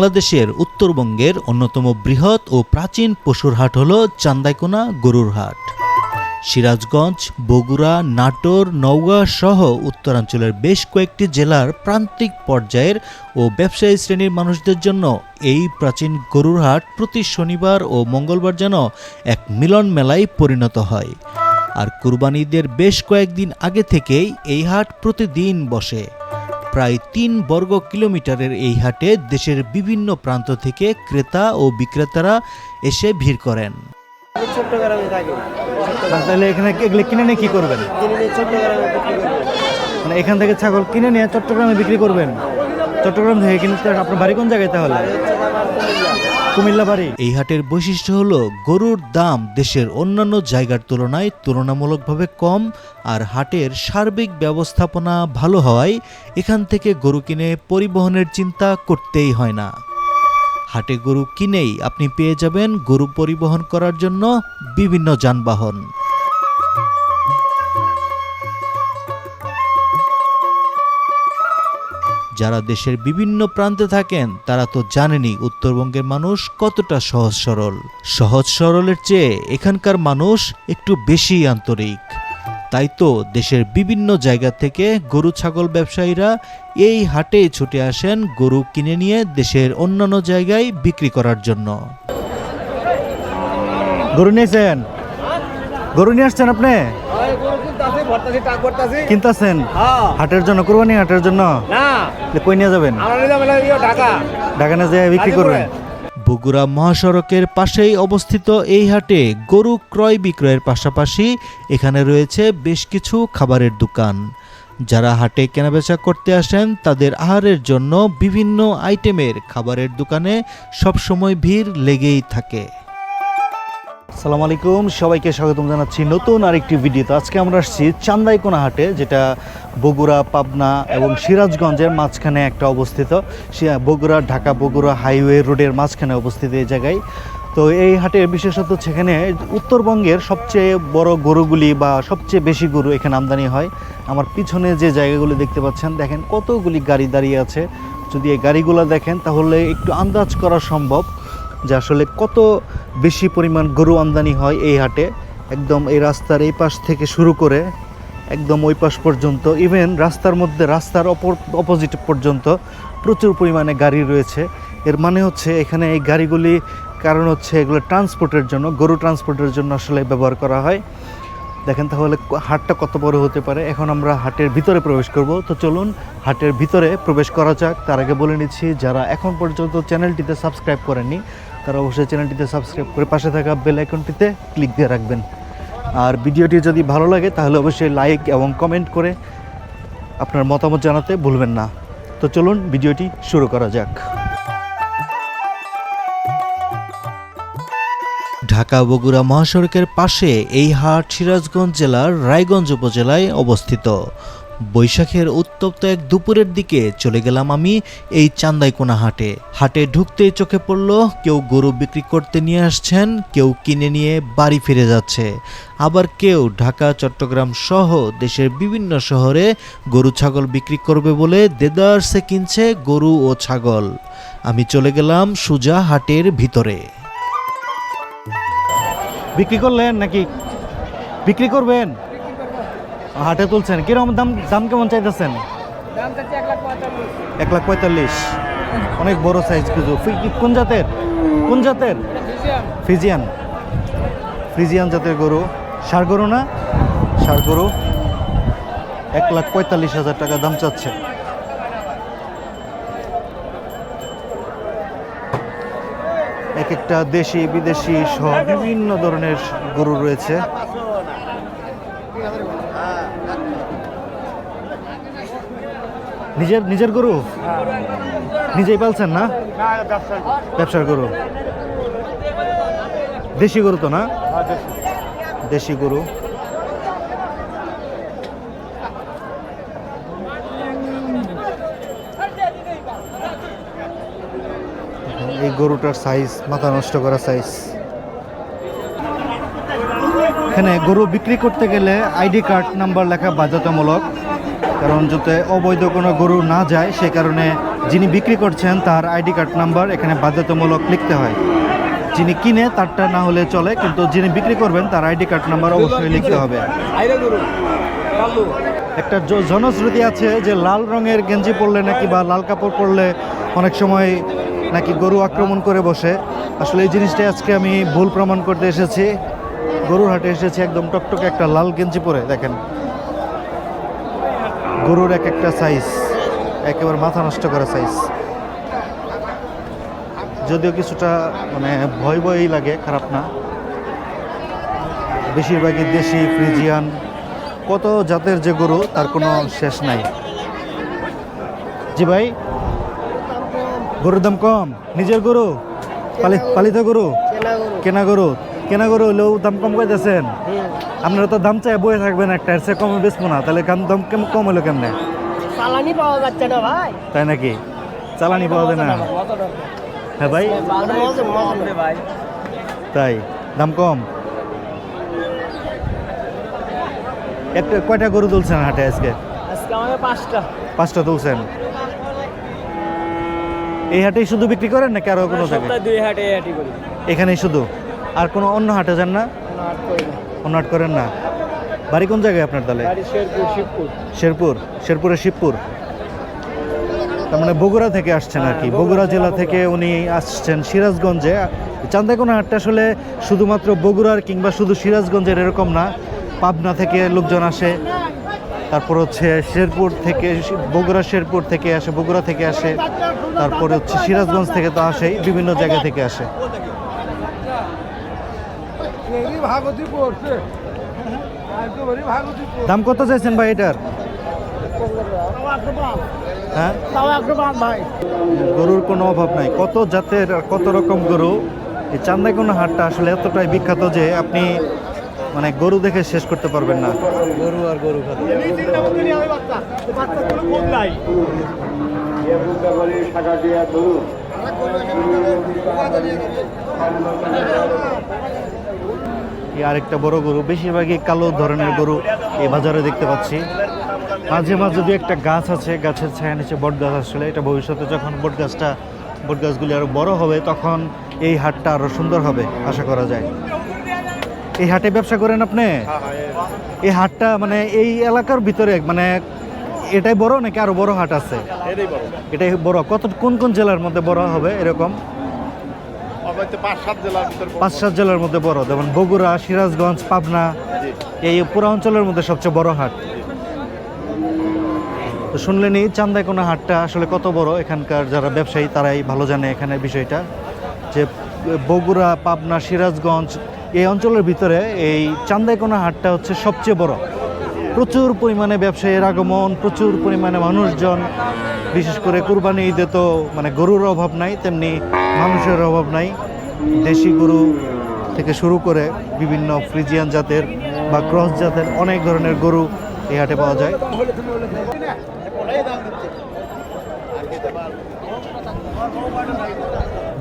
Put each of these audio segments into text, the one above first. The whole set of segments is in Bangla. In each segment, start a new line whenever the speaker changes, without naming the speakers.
বাংলাদেশের উত্তরবঙ্গের অন্যতম বৃহৎ ও প্রাচীন পশুর হাট হল চান্দাইকোনা গরুর হাট। সিরাজগঞ্জ, বগুড়া, নাটোর, নওগাঁ সহ উত্তরাঞ্চলের বেশ কয়েকটি জেলার প্রান্তিক পর্যায়ের ও ব্যবসায়ী শ্রেণির মানুষদের জন্য এই প্রাচীন গরুর হাট প্রতি শনিবার ও মঙ্গলবার যেন এক মিলন মেলায় পরিণত হয়। আর কুরবানিদের বেশ কয়েকদিন আগে থেকেই এই হাট প্রতিদিন বসে। প্রায় তিন বর্গ কিলোমিটারের এই হাটে দেশের বিভিন্ন প্রান্ত থেকে ক্রেতা ও বিক্রেতারা এসে ভিড় করেন।
তাহলে এখানে কিনে নিয়ে করবেন? মানে এখান থেকে ছাগল কিনে নিয়ে চট্টগ্রামে বিক্রি করবেন? চট্টগ্রাম থেকে কিনতে আপনার বাড়ি কোন জায়গায় তাহলে?
কুমিল্লা
বাড়ি
এই হাটের বৈশিষ্ট্য হলো গরুর দাম দেশের অন্যান্য জায়গার তুলনায় তুলনামূলকভাবে কম আর হাটের সার্বিক ব্যবস্থাপনা ভালো হওয়ায় এখান থেকে গরু কিনে পরিবহনের চিন্তা করতেই হয় না। হাটে গরু কিনেই আপনি পেয়ে যাবেন গরু পরিবহন করার জন্য বিভিন্ন যানবাহন। যারা দেশের বিভিন্ন প্রান্তে থাকেন, তারা তো জানেনই উত্তরবঙ্গের মানুষ কতটা সহজ সরল। সহজ সরলের চেয়ে এখানকার মানুষ একটু বেশি আন্তরিক। তাই তো দেশের বিভিন্ন জায়গা থেকে গরু, ছাগল ব্যবসায়ীরা এই হাটে ছুটে আসেন গরু কিনে নিয়ে দেশের অন্যান্য জায়গায় বিক্রি করার জন্য।
গরু নিয়েছেন? গরু নিয়ে আসছেন আপনি?
ভরতাছি টাক ভরতাছি
কিনতেছেন?
হ্যাঁ।
হাটের জন্য? কোরবানি হাটের জন্য?
না।
কই নিয়ে যাবেন?
আমরা এলাকা ইয়ে ঢাকা।
ঢাকা না যেয়ে বিক্রি করবেন।
বগুড়া মহাসড়কের পাশেই অবস্থিত এই হাটে গরু ক্রয় বিক্রয়ের পাশাপাশি এখানে রয়েছে বেশ কিছু খাবারের দোকান। যারা হাটে কেনাবেচা করতে আসেন তাদের আহারের জন্য বিভিন্ন আইটেমের খাবারের দোকানে সবসময় ভিড় লেগেই থাকে।
সালাম আলাইকুম, সবাইকে স্বাগতম জানাচ্ছি নতুন আরেকটি ভিডিওতে। আজকে আমরা আসছি চান্দাইকোনা হাটে যেটা বগুড়া, পাবনা এবং সিরাজগঞ্জের মাঝখানে একটা অবস্থিত। বগুড়া, ঢাকা বগুড়া হাইওয়ে রোডের মাঝখানে অবস্থিত এই জায়গায়। তো এই হাটের বিশেষত সেখানে উত্তরবঙ্গের সবচেয়ে বড় গরুগুলি বা সবচেয়ে বেশি গরু এখানে আমদানি হয়। আমার পিছনে যে জায়গাগুলো দেখতে পাচ্ছেন, দেখেন কতগুলি গাড়ি দাঁড়িয়ে আছে। যদি এই গাড়িগুলো দেখেন, তাহলে একটু আন্দাজ করা সম্ভব যে আসলে কত বেশি পরিমাণ গরু আমদানি হয় এই হাটে। একদম এই রাস্তার এই পাশ থেকে শুরু করে একদম ওই পাশ পর্যন্ত। ইভেন রাস্তার মধ্যে, রাস্তার অপর অপোজিট পর্যন্ত প্রচুর পরিমাণে গাড়ি রয়েছে। এর মানে হচ্ছে এখানে এই গাড়িগুলি কারণ হচ্ছে এগুলো ট্রান্সপোর্টের জন্য, গরু ট্রান্সপোর্টের জন্য আসলে ব্যবহার করা হয়। দেখেন তাহলে হাটটা কত বড় হতে পারে। এখন আমরা হাটের ভিতরে প্রবেশ করব। তো চলুন হাটের ভিতরে প্রবেশ করা যাক। তার আগে বলে নিচ্ছি, যারা এখন পর্যন্ত চ্যানেলটিতে সাবস্ক্রাইব করেননি তারা অবশ্যই চ্যানেলটিতে সাবস্ক্রাইব করে পাশে থাকা বেল আইকনটিতে ক্লিক দিয়ে রাখবেন। আর ভিডিওটি যদি ভালো লাগে, তাহলে অবশ্যই লাইক এবং কমেন্ট করে আপনার মতামত জানাতে ভুলবেন না। তো চলুন ভিডিওটি শুরু করা যাক।
ঢাকা বগুড়া মহাসড়কের পাশে এই হাট সিরাজগঞ্জ জেলার রায়গঞ্জ উপজেলায় অবস্থিত। বৈশাখের উত্তপ্ত এক দুপুরের দিকে চলে গেলাম আমি এই চান্দাইকোনা হাটে। হাটে ঢুকতেই চোখে পড়ল, কেউ গরু বিক্রি করতে নিয়ে আসছেন, কেউ কিনে নিয়ে বাড়ি ফিরে যাচ্ছে। আবার কেউ ঢাকা, চট্টগ্রাম সহ দেশের বিভিন্ন শহরে গরু ছাগল বিক্রি করবে বলে দেদারসে কিনছে গরু ও ছাগল। আমি চলে গেলাম সুজা হাটের ভিতরে।
বিক্রি করলেন নাকি? বিক্রি করবেন? হাটে তুলছেন। কীরকম দাম দাম কেমন চাইতেছেন?
এক লাখ পঁয়তাল্লিশ।
অনেক বড় সাইজ কিছু কোন জাতের? কোন জাতের? ফ্রিজিয়ান। ফ্রিজিয়ান। জাতের গরু। ষাড় গরু না? ষাড় গরু। এক লাখ পঁয়তাল্লিশ হাজার টাকা দাম চাচ্ছে এক একটা দেশি বিদেশি সহ বিভিন্ন ধরনের গরু রয়েছে। নিজের নিজের গরু? নিজেই পালছেন না? ব্যবসার গরু? দেশি গরু তো না? দেশি গরু। এই গরুটার সাইজ মাথা নষ্ট করা সাইজ এখানে গরু বিক্রি করতে গেলে আইডি কার্ড নাম্বার লেখা বাধ্যতামূলক। কারণ যাতে অবৈধ কোনো গরু না যায়, সে কারণে যিনি বিক্রি করছেন তার আইডি কার্ড নাম্বার এখানে বাধ্যতামূলক লিখতে হয়। যিনি কিনে তারটা না হলে চলে, কিন্তু যিনি বিক্রি করবেন তার আইডি কার্ড নাম্বার অবশ্যই লিখতে হবে। একটা জনশ্রুতি আছে যে লাল রঙের গেঞ্জি পরলে নাকি বা লাল কাপড় পরলে অনেক সময় নাকি গরু আক্রমণ করে বসে। আসলে এই জিনিসটাই আজকে আমি ভুল প্রমাণ করতে এসেছি। গরুর হাটে এসেছি একদম টকটকে একটা লাল গেঞ্জি পরে, দেখেন। গরুর এক একটা সাইজ একেবারে মাথা নষ্ট করা সাইজ যদিও কিছুটা মানে ভয় ভয়ই লাগে, খারাপ না। বেশিরভাগই দেশি, ফ্রিজিয়ান, কত জাতের যে গরু, তার কোনো শেষ নাই। জি ভাই, গরুর দাম কম। নিজের গরু? পালি- পালিত গরু? কেনা গরু। কেনা গরু হলেও দাম কম কইতেছেন আপনারা তো দাম চাই বয়ে থাকবেন একটা এর চেয়ে কমে বেচবো না। তাহলে দাম কেমন কম হলো কেমনে?
চালানি পাওয়া যাচ্ছে না ভাই।
তাই নাকি? চালানি পাওয়া যায় না? হ্যাঁ ভাই। তাই দাম কম। একটা কয়টা গরু তুলছেন হাটে আজকে?
আজকে পাঁচটা।
পাঁচটা তুলছেন। এই হাটেই শুধু বিক্রি করেন নাকি আরও কোনো জায়গায়?
দুই হাটে এই হাটি করি।
এখানেই শুধু? আর কোনো অন্য হাটে যান না? অন্য হাট করেন না? বাড়ি কোন জায়গায় আপনার তাহলে?
শেরপুর
শেরপুর শিবপুর। তার মানে বগুড়া থেকে আসছেন আর কি।
হ্যাঁ,
বগুড়া জেলা থেকে উনি আসছেন সিরাজগঞ্জে। চান্দাইকোনা হাটটা আসলে শুধুমাত্র বগুড়ার কিংবা শুধু সিরাজগঞ্জের এরকম না পাবনা থেকে লোকজন আসে। তারপর হচ্ছে শেরপুর থেকে বগুড়া শেরপুর থেকে আসে বগুড়া থেকে আসে। তারপরে হচ্ছে সিরাজগঞ্জ থেকে তো আসেই বিভিন্ন জায়গা থেকে আসে
এই ভাগতি পড়ছে আজকে বলি ভাগতি পড়ছে
দাম কত চাইছেন ভাই এটার? হ্যাঁ? গরুর কোনো অভাব নাই। কত জাতের আর কত রকম গরু? এই চান্দাইকোনা হাটটা আসলে এতটাই বিখ্যাত যে আপনি মানে গরু দেখে শেষ করতে পারবেন না।
গরু আর গরু খাতে
আরেকটা বড় গরু বেশিরভাগই কালো ধরনের গরু এই বাজারে দেখতে পাচ্ছি। মাঝে মাঝে দু একটা গাছ আছে গাছের ছায়া নিচে বট গাছ আসলে এটা ভবিষ্যতে যখন বট গাছটা বট গাছগুলি আরও বড় হবে তখন এই হাটটা আরও সুন্দর হবে আশা করা যায়। এই হাটে ব্যবসা করেন আপনি? এই হাটটা মানে এই এলাকার ভিতরে মানে এটাই বড় নাকি আরও বড় হাট আছে?
এটাই বড়।
এটাই বড়। কত কোন কোন জেলার মধ্যে বড় হবে এরকম?
পাঁচ সাত জেলার
মধ্যে বড় যেমন বগুড়া সিরাজগঞ্জ পাবনা এই পুরো অঞ্চলের মধ্যে সবচেয়ে বড় হাট। তো শুনলেনই চান্দাইকোনা হাটটা আসলে কত বড়? এখানকার যারা ব্যবসায়ী তারাই ভালো জানে এখানে বিষয়টা। যে বগুড়া পাবনা সিরাজগঞ্জ এই অঞ্চলের ভিতরে এই চান্দাইকোনা হাটটা হচ্ছে সবচেয়ে বড়। প্রচুর পরিমাণে ব্যবসায়ীর আগমন প্রচুর পরিমাণে মানুষজন বিশেষ করে কুরবানি ঈদে তো মানে গরুর অভাব নাই তেমনি মানুষের অভাব নাই। দেশি গরু থেকে শুরু করে বিভিন্ন ফ্রিজিয়ান জাতের বা ক্রস জাতের অনেক ধরনের গরু এই হাটে পাওয়া যায়।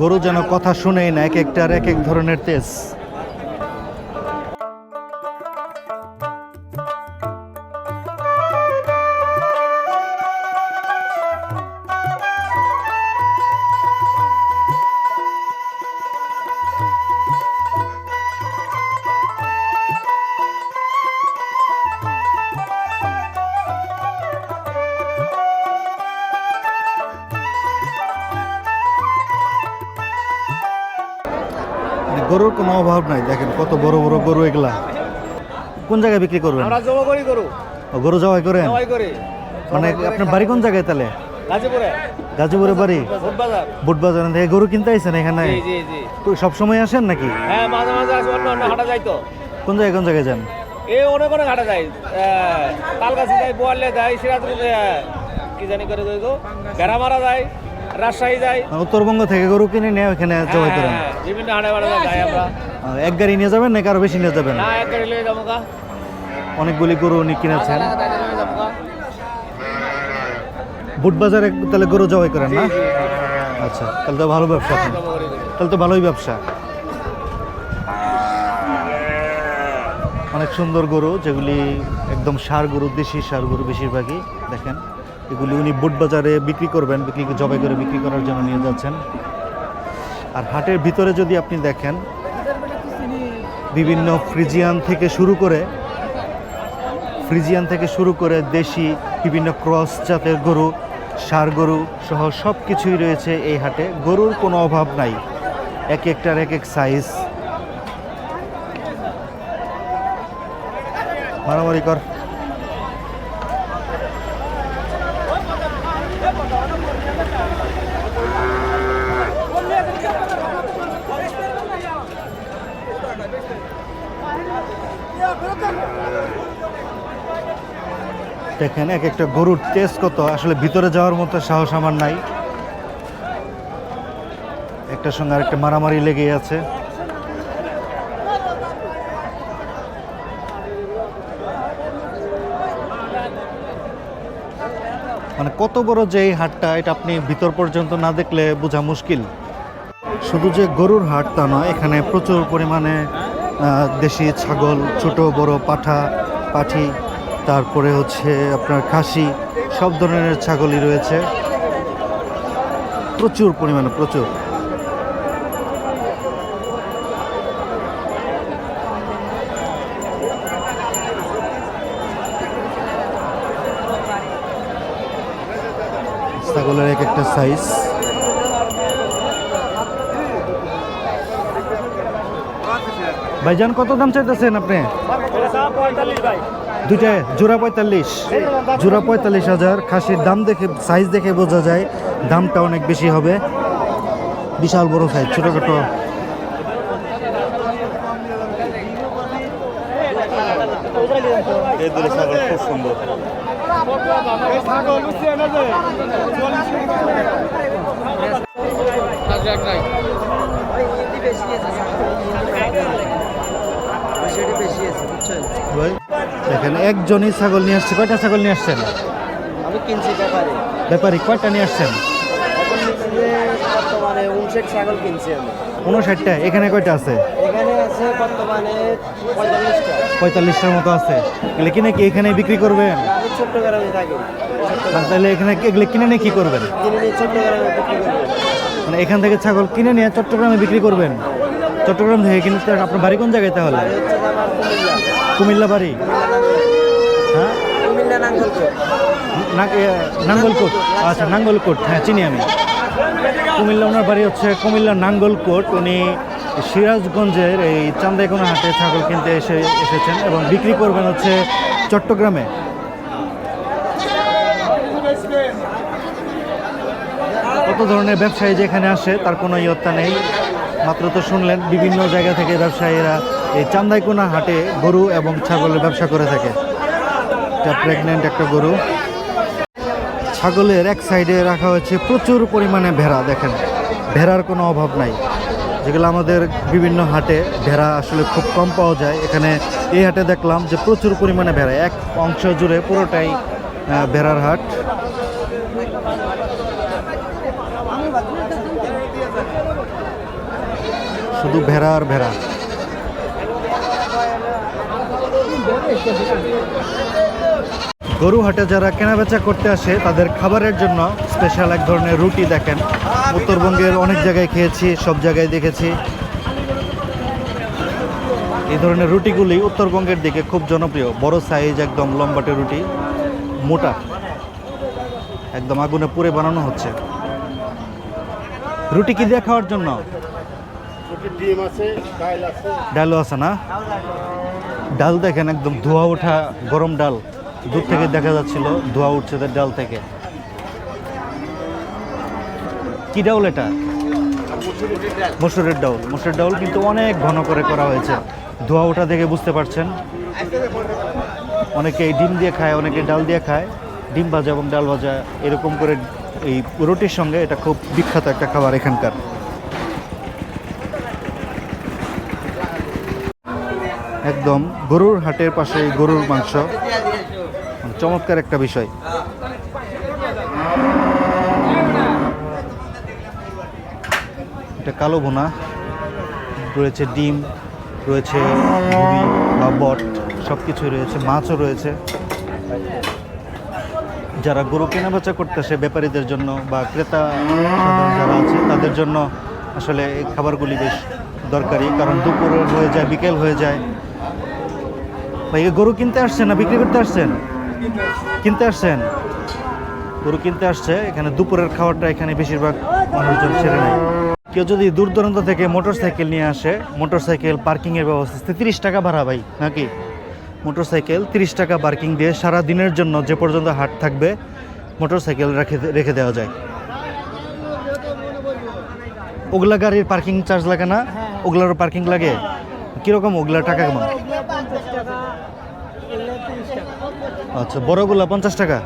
গরু যেন কথা শুনেই না, এক একটার এক এক ধরনের তেজ গরুর কোনো অভাব নাই। দেখেন কত বড় বড় গরু এগুলা। কোন জায়গায় বিক্রি করবেন?
আমরা জমা করি গরু।
গরু জবাই করেন?
করি।
মানে আপনার বাড়ি কোন জায়গায় তাহলে?
গাজীপুরে।
গাজীপুরে বাড়ি?
ভোটবাজার
বুটবাজার। থেকে গরু কিনতে আইছেন এখানে?
জি জি জি।
সব সময় আসেন নাকি?
হ্যাঁ মাঝে মাঝে আসে অন্য অন্য হাটা যাই তো।
কোন জায়গায় কোন জায়গায় যান?
এই অনেক হাটা তালগাছি বোয়ালে যায়। কি জানি করে কই গো? বেড়ামারা যায় রাজশাহী যায়
উত্তরবঙ্গ থেকে গরু কিনে নিয়ে ওখানে জবাই করেন।
হ্যাঁ, বিভিন্ন হাটে বাড়া যাই আমরা।
এক গাড়ি নিয়ে যাবেন নাকি আরও বেশি নিয়ে যাবেন?
না এক গাড়ি লয়ে যাব গা।
অনেকগুলি গরু উনি কিনেছেন।
গা।
বুটবাজারে তাহলে গরু জবাই করেন না? আচ্ছা তাহলে তো ভালো ব্যবসা। তাহলে তো ভালোই ব্যবসা। অনেক সুন্দর গরু যেগুলি একদম সার গরু দেশি সার গরু বেশিরভাগই দেখেন। এগুলি উনি বুট বাজারে বিক্রি করবেন, বিক্রি জবাই করে বিক্রি করার জন্য নিয়ে যাচ্ছেন। আর হাটের ভিতরে যদি আপনি দেখেন, বিভিন্ন ফ্রিজিয়ান থেকে শুরু করে ফ্রিজিয়ান থেকে শুরু করে দেশি বিভিন্ন ক্রস জাতের গরু, সার গরু সহ সব কিছুই রয়েছে এই হাটে। গরুর কোনো অভাব নাই। এক একটার এক এক সাইজ মারামারি কর। দেখেন, এক একটা গরুর তেজ কত? আসলে ভিতরে যাওয়ার মতো সাহস আমার নাই। একটার সঙ্গে আরেকটা মারামারি লেগে আছে। মানে কত বড় যে এই হাটটা, এটা আপনি ভিতর পর্যন্ত না দেখলে বোঝা মুশকিল। শুধু যে গরুর হাট তা নয়, এখানে প্রচুর পরিমাণে দেশি ছাগল, ছোট, বড়, পাঠা, পাঠি তারপরে হচ্ছে আপনার খাসি, সব ধরনের ছাগলই রয়েছে। প্রচুর পরিমাণে, প্রচুর। ছাগলের এক একটা সাইজ ভাইজান, কত দাম চাইতেছেন আপনি?
পঁয়তাল্লিশ ভাই।
দুইটা জোড়া পঁয়তাল্লিশ। জোড়া পঁয়তাল্লিশ হাজার। খাসির দাম দেখে সাইজ দেখে বোঝা যায় দামটা অনেক বেশি হবে। বিশাল বড় সাইজ ছোটোখাটো। এই খুব সুন্দর। ভাই, দেখেন একজনই ছাগল নিয়ে আসছে। কয়টা ছাগল নিয়ে আসছেন?
আমি কিনছি ব্যাপারে।
ব্যাপারী কয়টা নিয়ে আসছেন?
বর্তমানে উনষাট ছাগল কিনছি আমি।
উনষাটটা এখানে কয়টা আছে?
এখানে আছে বর্তমানে পঁয়তাল্লিশটা।
পঁয়তাল্লিশটার মতো আছে। এগুলো কিনে কি এখানে বিক্রি করবেন?
আমি ছোট্ট গ্রামে থাকি।
আর তাহলে এখানে এগুলো কিনে নিয়ে কি করবেন?
কিনে নিয়ে ছোট্ট গ্রামে বিক্রি করব।
মানে এখান থেকে ছাগল কিনে নিয়ে চট্টগ্রামে বিক্রি করবেন? চট্টগ্রাম থেকে কিন্তু আপনার বাড়ি কোন জায়গায় তাহলে?
কুমিল্লা।
বাড়ি? হ্যাঁ?
নাঙ্গলকোট।
নাঙ্গলকোট আচ্ছা নাঙ্গলকোট। হ্যাঁ চিনি আমি। কুমিল্লা ওনার বাড়ি হচ্ছে কুমিল্লা নাঙ্গলকোট। উনি সিরাজগঞ্জের এই চান্দাইকোনা হাটে ছাগল কিনতে এসে এসেছেন এবং বিক্রি করবেন হচ্ছে চট্টগ্রামে। কত ধরনের ব্যবসায়ী যেখানে আসে তার কোনো ইয়ত্তা নেই। মাত্র তো শুনলেন, বিভিন্ন জায়গা থেকে ব্যবসায়ীরা এই চান্দাইকোনা হাটে গরু এবং ছাগলের ব্যবসা করে থাকে। এটা প্রেগনেন্ট একটা গরু। ছাগলের এক সাইডে রাখা হয়েছে প্রচুর পরিমাণে ভেড়া, দেখেন। ভেড়ার কোনো অভাব নাই। যেগুলো আমাদের বিভিন্ন হাটে ভেড়া আসলে খুব কম পাওয়া যায়। এখানে এই হাটে দেখলাম যে প্রচুর পরিমাণে ভেড়া, এক অংশ জুড়ে পুরোটাই ভেড়ার হাট। শুধু ভেড়া আর ভেড়া। গরু হাটে যারা কেনাবেচা করতে আসে, তাদের খাবারের জন্য স্পেশাল এক ধরনের রুটি দেখেন। উত্তরবঙ্গের অনেক জায়গায় খেয়েছি, সব জায়গায় দেখেছি। এই ধরনের রুটিগুলি উত্তরবঙ্গের দিকে খুব জনপ্রিয়। বড় সাইজ একদম লম্বাটে রুটি, মোটা। একদম আগুনে পুড়ে বানানো হচ্ছে। রুটি কি দিয়ে খাওয়ার জন্য?
ডাল আছে।
না? ডাল দেখেন একদম ধোয়া ওঠা গরম ডাল। দূর থেকে দেখা যাচ্ছিল ধোয়া উঠছে তার ডাল থেকে। কি ডাউল এটা? মসুরের ডাউল মসুরের ডাউল কিন্তু অনেক ঘন করে করা হয়েছে। ধোয়া ওঠা দেখে বুঝতে পারছেন। অনেকে ডিম দিয়ে খায়, অনেকে ডাল দিয়ে খায়। ডিম ভাজা এবং ডাল ভাজা এরকম করে এই রুটির সঙ্গে এটা খুব বিখ্যাত একটা খাবার এখানকার। একদম গরুর হাটের পাশে গরুর মাংস। চমৎকার একটা বিষয়। এটা কালো ভুনা। রয়েছে ডিম, রয়েছে বা বট সব কিছুই রয়েছে, মাছও রয়েছে। যারা গরু কেনাবেচা করতেছে ব্যাপারীদের জন্য বা ক্রেতা যারা আছে, তাদের জন্য আসলে এই খাবারগুলি বেশ দরকারি। কারণ দুপুর হয়ে যায়, বিকেল হয়ে যায়। ভাই গরু কিনতে আসছেন না, বিক্রি করতে আসছেন? কিনতে আসছেন? গরু কিনতে আসছে, এখানে দুপুরের খাবারটা এখানে বেশিরভাগ মানুষজন সেরে নেয়। কেউ যদি দূর দূরান্ত থেকে মোটর সাইকেল নিয়ে আসে মোটর সাইকেল পার্কিংয়ের ব্যবস্থা তিরিশ টাকা ভাড়া ভাই, নাকি? মোটর সাইকেল তিরিশ টাকা পার্কিং দিয়ে সারা দিনের জন্য যে পর্যন্ত হাট থাকবে মোটর সাইকেল রেখে রেখে দেওয়া যায়। ওগুলা গাড়ির পার্কিং চার্জ লাগে না? ওগুলারও পার্কিং লাগে? কীরকম ওগুলা টাকা কেমন? আচ্ছা বড়গুলা পঞ্চাশ টাকা?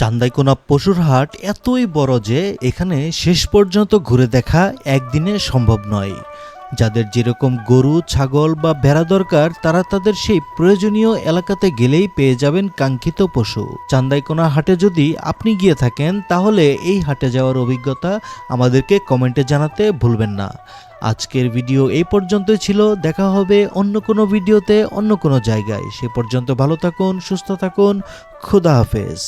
চান্দাইকোনা পশুর হাট এতই বড় যে এখানে শেষ পর্যন্ত ঘুরে দেখা একদিনে সম্ভব নয়। যাদের যেরকম গরু, ছাগল বা ভেড়া দরকার, তারা তাদের সেই প্রয়োজনীয় এলাকাতে গেলেই পেয়ে যাবেন কাঙ্ক্ষিত পশু। চান্দাইকোনা হাটে যদি আপনি গিয়ে থাকেন, তাহলে এই হাটে যাওয়ার অভিজ্ঞতা আমাদেরকে কমেন্টে জানাতে ভুলবেন না। আজকের ভিডিও এই পর্যন্তই ছিল। দেখা হবে অন্য কোনো ভিডিওতে অন্য কোনো জায়গায়। সে পর্যন্ত ভালো থাকুন, সুস্থ থাকুন। খুদা হাফেজ।